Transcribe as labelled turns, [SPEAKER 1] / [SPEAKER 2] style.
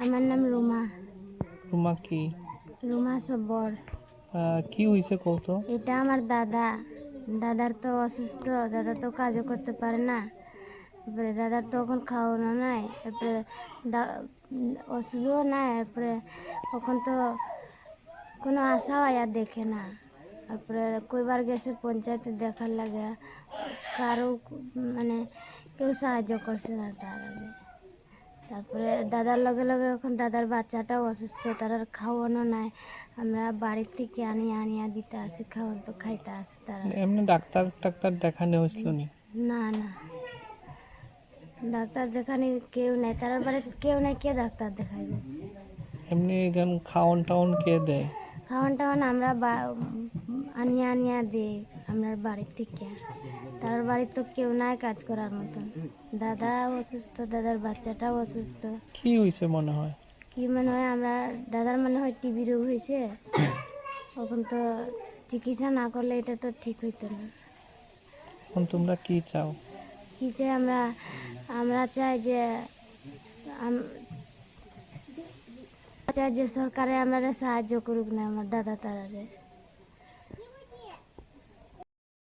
[SPEAKER 1] আমার নাম রুমা।
[SPEAKER 2] রুমা কি?
[SPEAKER 1] রুমা সব্বর
[SPEAKER 2] আহ, কি হয়েছে কত
[SPEAKER 1] এটা আমার দাদা। দাদার তো অসুস্থ দাদা তো কাজও করতে পারে না। তারপরে দাদার তো এখন খাওয়ানো নাই তারপরে দা- উম, ওষুধও নাই তারপরে এখন তো কোনো আশাও আর দেখে না। তারপরে কইবার গেছে পঞ্চায়েতে দেখার লাগে কারও মানে কেউ সাহায্য করছে না তার আগে। তারপরে দাদার লগে লগে এখন দাদার বাচ্চাটাও অসুস্থ তার আর খাওয়ানো নাই। আমরা বাড়ির থেকে আনি আনিয়া দিতে আসি খাওয়ান তো খাইতে আসে তারা।
[SPEAKER 2] এমনি ডাক্তার ডাক্তার দেখানো হয়েছিল নি?
[SPEAKER 1] না না। ডাক্তার দেখানি কেউ নাই তার বাড়িতে কেউ নাই কে ডাক্তার দেখাইবে?
[SPEAKER 2] এমনি এখন খাওয়ান টাউন কে দেয়?
[SPEAKER 1] খাওয়ান টাওয়ান আমরা বা- আনিয়া আনিয়া দিই আমরা বাড়ির থেকে। তার বাড়ির তো কেউ নাই কাজ করার মতন। দাদা অসুস্থ দাদার বাচ্চাটাও অসুস্থ।
[SPEAKER 2] কি হয়েছে মনে হয়?
[SPEAKER 1] কি মনে হয় আমরা দাদার মনে হয় টিবি রোগ হয়েছে এখন তো চিকিৎসা না করলে এটা তো ঠিক হইতো না।
[SPEAKER 2] এখন তোমরা কি চাও?
[SPEAKER 1] কি চাই আমরা আমরা চাই যে চাই যে সরকারে আমরা সাহায্য করুক না আমার দাদা তারারে।